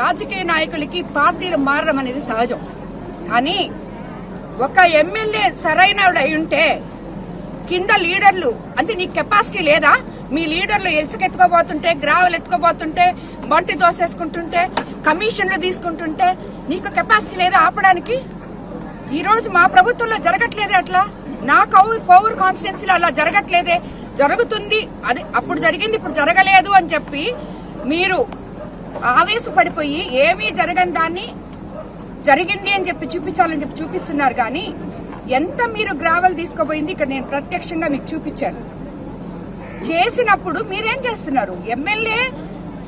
రాజకీయ నాయకులకి పార్టీలు మారడం అనేది సహజం. కానీ ఒక ఎమ్మెల్యే సరైన అయి ఉంటే కింద లీడర్లు అంటే నీ కెపాసిటీ లేదా? మీ లీడర్లు ఇసుక ఎత్తుకోబోతుంటే గ్రావెల్ ఎత్తుకోబోతుంటే బంటి దోసేసుకుంటుంటే కమిషన్లు తీసుకుంటుంటే నీకు కెపాసిటీ లేదా ఆపడానికి? ఈరోజు మా ప్రభుత్వంలో జరగట్లేదే అట్లా? నా కౌ పౌర్ కాన్స్టిట్యున్సీలో అలా జరగట్లేదే? జరుగుతుంది. అది అప్పుడు జరిగింది ఇప్పుడు జరగలేదు అని చెప్పి మీరు ఆవేశపడిపోయి ఏమీ జరగని దాన్ని జరిగింది అని చెప్పి చూపించాలని చెప్పి చూపిస్తున్నారు కానీ ఎంత మీరు గ్రావెల్ తీసుకోబోయింది ఇక్కడ నేను ప్రత్యక్షంగా మీకు చూపించాను. చేసినప్పుడు మీరేం చేస్తున్నారు? ఎమ్మెల్యే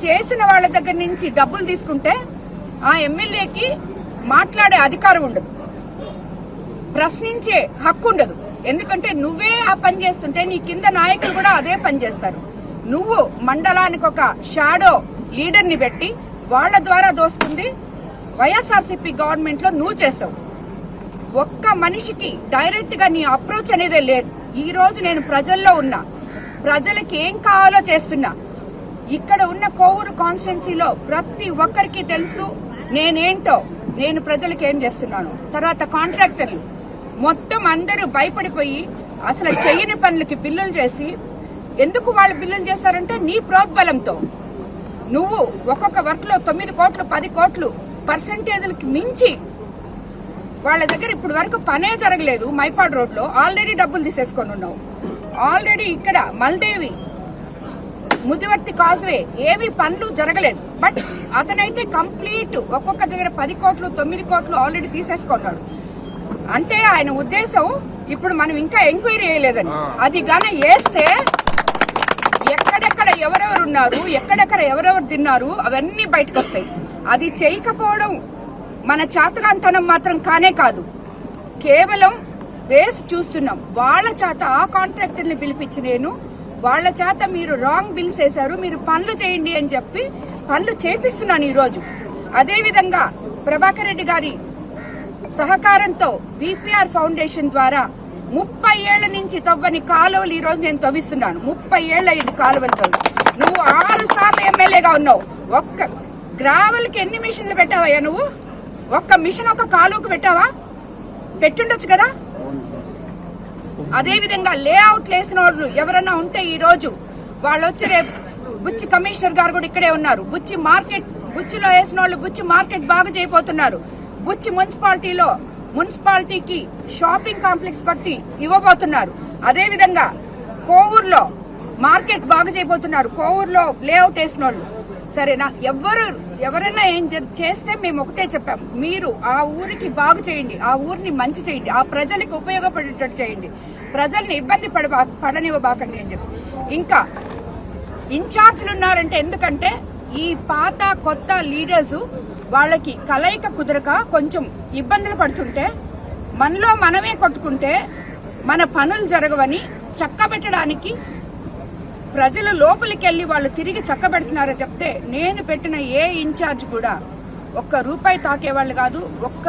చేసిన వాళ్ళ దగ్గర నుంచి డబ్బులు తీసుకుంటే ఆ ఎమ్మెల్యేకి మాట్లాడే అధికారం ఉండదు. ప్రశ్నించే హక్కు ఉండదు. ఎందుకంటే నువ్వే ఆ పని చేస్తుంటే నీ కింద నాయకులు కూడా అదే పని చేస్తారు. నువ్వు మండలానికి ఒక షాడో లీడర్ని పెట్టి వాళ్ళ ద్వారా దోసుకుంది వైఎస్ఆర్సీపీ గవర్నమెంట్లో నువ్వు చేసావు. ఒక్క మనిషికి డైరెక్ట్గా నీ అప్రోచ్ అనేదే లేదు. ఈ రోజు నేను ప్రజల్లో ఉన్నా ప్రజలకి ఏం కావాలో చేస్తున్నా. ఇక్కడ ఉన్న కోవూరు కాన్స్టిట్యున్సీలో ప్రతి ఒక్కరికి తెలుసు నేనేంటో నేను ప్రజలకు ఏం చేస్తున్నాను. తర్వాత కాంట్రాక్టర్లు. మొత్తం అందరూ భయపడిపోయి అసలు చెయ్యని పనులకి బిల్లులు చేసి ఎందుకు వాళ్ళు బిల్లులు చేశారంటే నీ ప్రోద్బలంతో. నువ్వు ఒక్కొక్క వర్క్లో తొమ్మిది కోట్లు పది కోట్లు పర్సంటేజ్లకి మించి వాళ్ళ దగ్గర ఇప్పుడు వరకు పనే జరగలేదు మైపాడ్ రోడ్లో. ఆల్రెడీ డబ్బులు తీసేసుకొని ఉన్నావు. ఆల్రెడీ ఇక్కడ మల్దేవి ముదివర్తి కాజ్వే ఏవి పనులు జరగలేదు. బట్ అతనైతే కంప్లీట్ ఒక్కొక్క దగ్గర పది కోట్లు తొమ్మిది కోట్లు ఆల్రెడీ తీసేసుకున్నాడు. అంటే ఆయన ఉద్దేశం ఇప్పుడు మనం ఇంకా ఎంక్వైరీ చేయలేదని. అది గాన వేస్తే ఉన్నారు ఎక్కడెక్కడ ఎవరెవరు తిన్నారు అవన్నీ బయటకు వస్తాయి అది చేయకపోవడం మన చేతకాంతనం మాత్రం కానే కాదు. కేవలం వేసి చూస్తున్నాం. వాళ్ళ చేత ఆ కాంట్రాక్టర్ని పిలిపించి నేను వాళ్ళ చేత మీరు రాంగ్ బిల్స్ వేశారు మీరు పనులు చేయండి అని చెప్పి పనులు చేపిస్తున్నాను ఈరోజు. అదేవిధంగా ప్రభాకర్ రెడ్డి గారి సహకారంతో విపిఆర్ ఫౌండేషన్ ద్వారా ముప్పై ఏళ్ళ నుంచి తవ్వని కాలువలు ఈరోజు నేను తవ్విస్తున్నాను. ముప్పై ఏళ్ళ ఇది కాలువలు తవ్వి నువ్వు ఆరు సార్లు ఎమ్మెల్యేగా ఉన్నావు? ఒక్క గ్రావెల్కి ఎన్ని మిషన్లు పెట్టావయ్యా నువ్వు? ఒక్క మిషన్ ఒక కాలువకు పెట్టావా? పెట్టుండొచ్చు కదా? అదే విధంగా లేఅవుట్ వేసిన వాళ్ళు ఎవరన్నా ఉంటే ఈ రోజు వాళ్ళు వచ్చి రేపు బుచ్చి కమిషనర్ గారు కూడా ఇక్కడే ఉన్నారు. బుచ్చి మార్కెట్ బుచ్చిలో వేసిన వాళ్ళు బుచ్చి మార్కెట్ బాగా చేయబోతున్నారు. బుచ్చి మున్సిపాలిటీలో మున్సిపాలిటీకి షాపింగ్ కాంప్లెక్స్ కట్టి ఇవ్వబోతున్నారు. అదే విధంగా కోవూరులో మార్కెట్ బాగా చేయబోతున్నారు. కోవూరులో లేఅవుట్ వేసిన వాళ్ళు సరేనా? ఎవరు ఎవరైనా ఏం చేస్తే మేము ఒకటే చెప్పాం. మీరు ఆ ఊరికి బాగు చేయండి ఆ ఊరిని మంచి చేయండి ఆ ప్రజలకు ఉపయోగపడేటట్టు చేయండి. ప్రజల్ని ఇబ్బంది పడ పడనివ్వబాకండి అని చెప్పి. ఇంకా ఇన్ఛార్జ్లు ఉన్నారంటే ఎందుకంటే ఈ పాత కొత్త లీడర్స్ వాళ్ళకి కలయిక కుదరక కొంచెం ఇబ్బందులు పడుతుంటే మనలో మనమే కొట్టుకుంటే మన పనులు జరగవని చక్కబెట్టడానికి ప్రజలు లోపలికి వెళ్ళి వాళ్ళు తిరిగి చక్కబెడుతున్నారో చెప్తే నేను పెట్టిన ఏ ఇన్ఛార్జ్ కూడా ఒక్క రూపాయి తాకేవాళ్ళు కాదు ఒక్క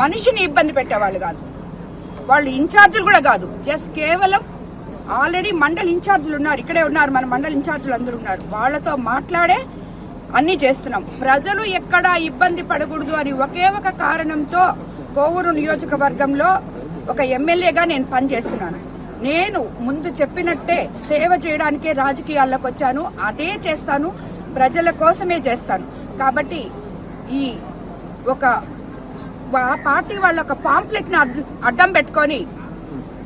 మనిషిని ఇబ్బంది పెట్టేవాళ్ళు కాదు. వాళ్ళు ఇన్ఛార్జీలు కూడా కాదు జస్ట్ కేవలం ఆల్రెడీ మండల్ ఇన్ఛార్జీలు ఉన్నారు ఇక్కడే ఉన్నారు మన మండల్ ఇన్ఛార్జీలు అందరూ ఉన్నారు. వాళ్ళతో మాట్లాడే అన్ని చేస్తున్నాం. ప్రజలు ఎక్కడా ఇబ్బంది పడకూడదు అని ఒకే ఒక కారణంతో కోవూరు నియోజకవర్గంలో ఒక ఎమ్మెల్యేగా నేను పనిచేస్తున్నాను. నేను ముందు చెప్పినట్టే సేవ చేయడానికే రాజకీయాల్లోకి వచ్చాను. అదే చేస్తాను. ప్రజల కోసమే చేస్తాను. కాబట్టి ఈ ఒక ఆ పార్టీ వాళ్ళ ఒక పాంప్లెట్ని అడ్డం పెట్టుకొని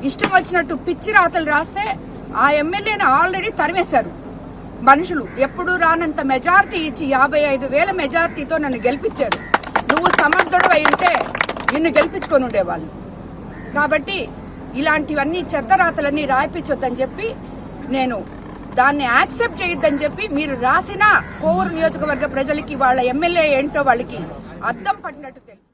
ఇష్టం వచ్చినట్టు పిచ్చి రాతలు రాస్తే ఆ ఎమ్మెల్యేని ఆల్రెడీ తరిమేశారు. మనుషులు ఎప్పుడు రానంత మెజారిటీ ఇచ్చి యాభై ఐదు వేల మెజార్టీతో నన్ను గెలిపించారు. నువ్వు సమర్థుడు అయి ఉంటే నిన్ను గెలిపించుకొని ఉండేవాళ్ళు. కాబట్టి ఇలాంటివన్నీ చెత్త రాతలన్నీ రాయిపించొద్దని చెప్పి నేను దాన్ని యాక్సెప్ట్ చేయొద్దని చెప్పి మీరు రాసిన కోవూరు నియోజకవర్గ ప్రజలకి వాళ్ళ ఎమ్మెల్యే ఏంటో వాళ్ళకి అద్దం పట్టినట్టు తెలుసు.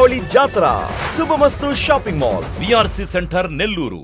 ದೀಪಾವಳಿ ಜಾತ್ರಾ. Subhamasthu shopping mall. BRC centre Nellore.